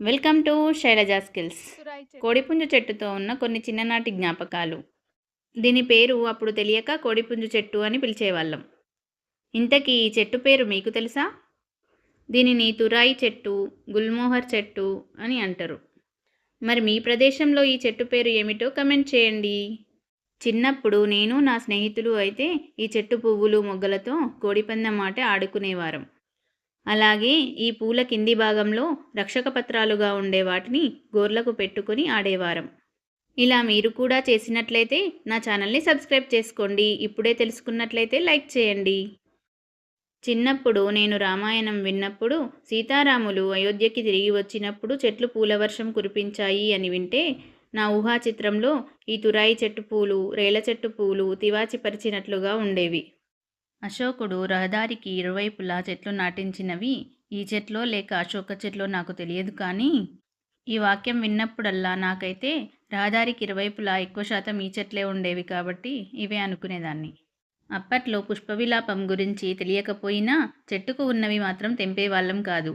Welcome to Shailaja skills. కోడిపుంజు చెట్టుతో ఉన్న కొన్ని చిన్ననాటి జ్ఞాపకాలు. దీని పేరు అప్పుడు తెలియక కోడిపుంజు చెట్టు అని పిలిచేవాళ్ళం. ఇంతకీ ఈ చెట్టు పేరు మీకు తెలుసా? దీనిని తురాయి చెట్టు గుల్మోహర్ చెట్టు అని అంటారు. మరి మీ ప్రదేశంలో ఈ చెట్టు పేరు ఏమిటో కమెంట్ చేయండి. చిన్నప్పుడు నేను నా స్నేహితులు అయితే ఈ చెట్టు పువ్వులు మొగ్గలతో కోడిపందెం ఆట ఆడుకునేవారం. అలాగే ఈ పూల కింది భాగంలో రక్షక పత్రాలుగా ఉండే వాటిని గోర్లకు పెట్టుకుని ఆడేవారం. ఇలా మీరు కూడా చేసినట్లయితే నా ఛానల్ని సబ్స్క్రైబ్ చేసుకోండి. ఇప్పుడే తెలుసుకున్నట్లయితే లైక్ చేయండి. చిన్నప్పుడు నేను రామాయణం విన్నప్పుడు సీతారాములు అయోధ్యకి తిరిగి వచ్చినప్పుడు చెట్లు పూల వర్షం కురిపించాయి అని వింటే నా ఊహా చిత్రంలో ఈ తురాయి చెట్టు పూలు రేల చెట్టు పూలు తివాచి పరిచినట్లుగా ఉండేవి. అశోకుడు రహదారికి ఇరువైపులా చెట్లు నాటించినవి. ఈ చెట్లో లేక అశోక చెట్లో నాకు తెలియదు కానీ ఈ వాక్యం విన్నప్పుడల్లా నాకైతే రహదారికి ఇరువైపులా ఎక్కువ శాతం ఈ చెట్లే ఉండేవి కాబట్టి ఇవే అనుకునేదాన్ని. అప్పట్లో పుష్పవిలాపం గురించి తెలియకపోయినా చెట్టుకు ఉన్నవి మాత్రం తెంపేవాళ్ళం కాదు.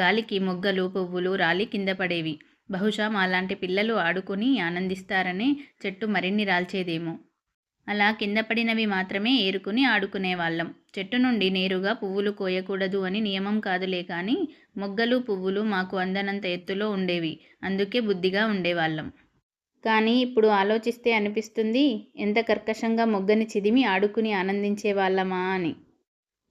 గాలికి మొగ్గలు పువ్వులు రాలి కింద పడేవి. బహుశా మాలాంటి పిల్లలు ఆడుకుని ఆనందిస్తారనే చెట్టు మరిన్ని రాల్చేదేమో. అలా కింద పడినవి మాత్రమే ఏరుకుని ఆడుకునేవాళ్ళం. చెట్టు నుండి నేరుగా పువ్వులు కోయకూడదు అని నియమం కాదులే కానీ మొగ్గలు పువ్వులు మాకు అందనంత ఎత్తులో ఉండేవి. అందుకే బుద్ధిగా ఉండేవాళ్ళం. కానీ ఇప్పుడు ఆలోచిస్తే అనిపిస్తుంది ఎంత కర్కశంగా మొగ్గని చిదిమి ఆడుకుని ఆనందించే వాళ్ళమా అని.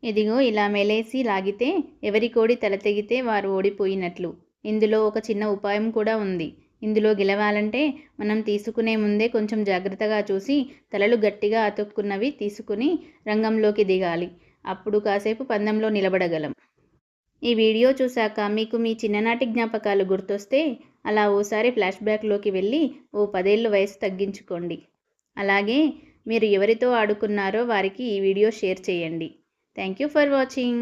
ఇదిగో ఇలా మెలేసి లాగితే ఎవరి కోడి తల తెగితే వారు ఓడిపోయినట్లు. ఇందులో ఒక చిన్న ఉపాయం కూడా ఉంది. ఇందులో గెలవాలంటే మనం తీసుకునే ముందే కొంచెం జాగ్రత్తగా చూసి తలలు గట్టిగా అతుక్కున్నవి తీసుకుని రంగంలోకి దిగాలి. అప్పుడు కాసేపు పందెంలో నిలబడగలం. ఈ వీడియో చూశాక మీకు మీ చిన్ననాటి జ్ఞాపకాలు గుర్తొస్తే అలా ఓసారి ఫ్లాష్ బ్యాక్లోకి వెళ్ళి ఓ పదేళ్ళు వయసు తగ్గించుకోండి. అలాగే మీరు ఎవరితో ఆడుకున్నారో వారికి ఈ వీడియో షేర్ చేయండి. Thank you for watching.